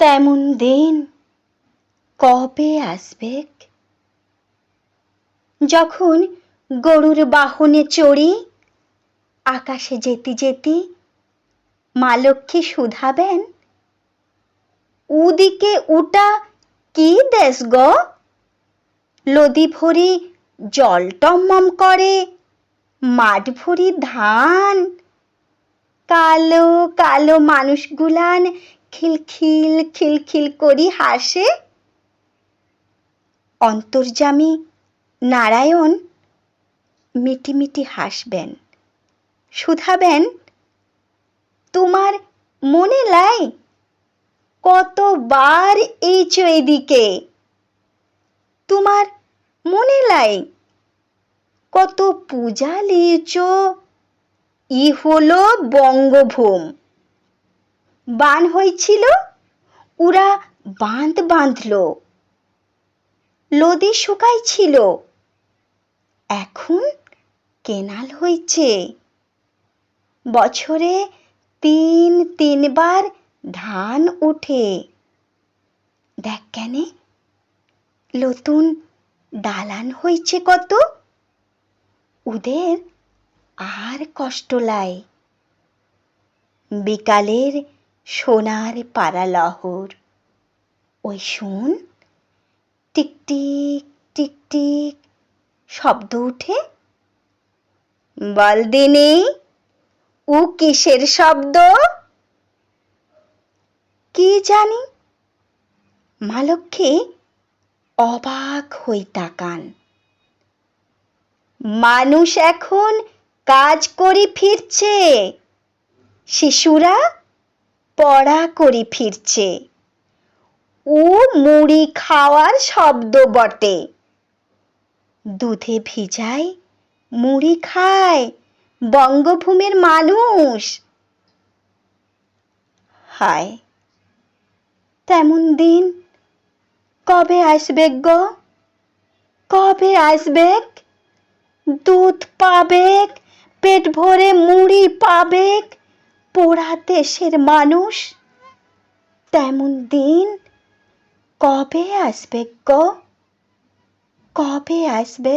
তেমন দিন কবে আসবে? যখন গরুর বাহনে চড়ি, আকাশে যেতে যেতে মা লক্ষ্মী শুধাবেন, উদিকে উটা কি দেশ গ? লদি ভরি জল টমম করে, মাঠ ভরি ধান। কালো কালো মানুষগুলান খিলখিল খিলখিল করি হাসে। অন্তর্যামী নারায়ণ মিটি মিটি হাসবেন। শুধাবেন, তোমার মনে লাই কতবার এইচ এদিকে? তোমার মনে লাই কত পূজা লিয়েছ? ই হলো বঙ্গভূম। বান হয়েছিল ওরা বাঁধ বাঁধল। লদি শুকাইছিল। এখন কেনাল হয়েছে বছরে তিন, তিনবার ধান ওঠে দেখ কেনে, নতুন দালান হয়েছে কত? ওদের আর কষ্ট লাই। বিকালের সোনার পাড়া লহর ওই শুন টিকটিক টিকটিক শব্দ উঠে বলদিনি উ কিসের শব্দ? কি জানি? মালক্ষী অবাক হই তাকান। মানুষ এখন কাজ করি ফিরছে। শিশুরা পড়া করি ফিরছে। ও মুড়ি খাওয়ার শব্দ বটে। দুধে ভিজায় মুড়ি খায় বঙ্গভূমির মানুষ। হায়, তেমন দিন কবে আসবে গো? কবে আসবে? দুধ পাবে, পেট ভরে মুড়ি পাবে। পোড়া দেশের মানুষ? তেমন দিন কবে আসবে গো? কবে আসবে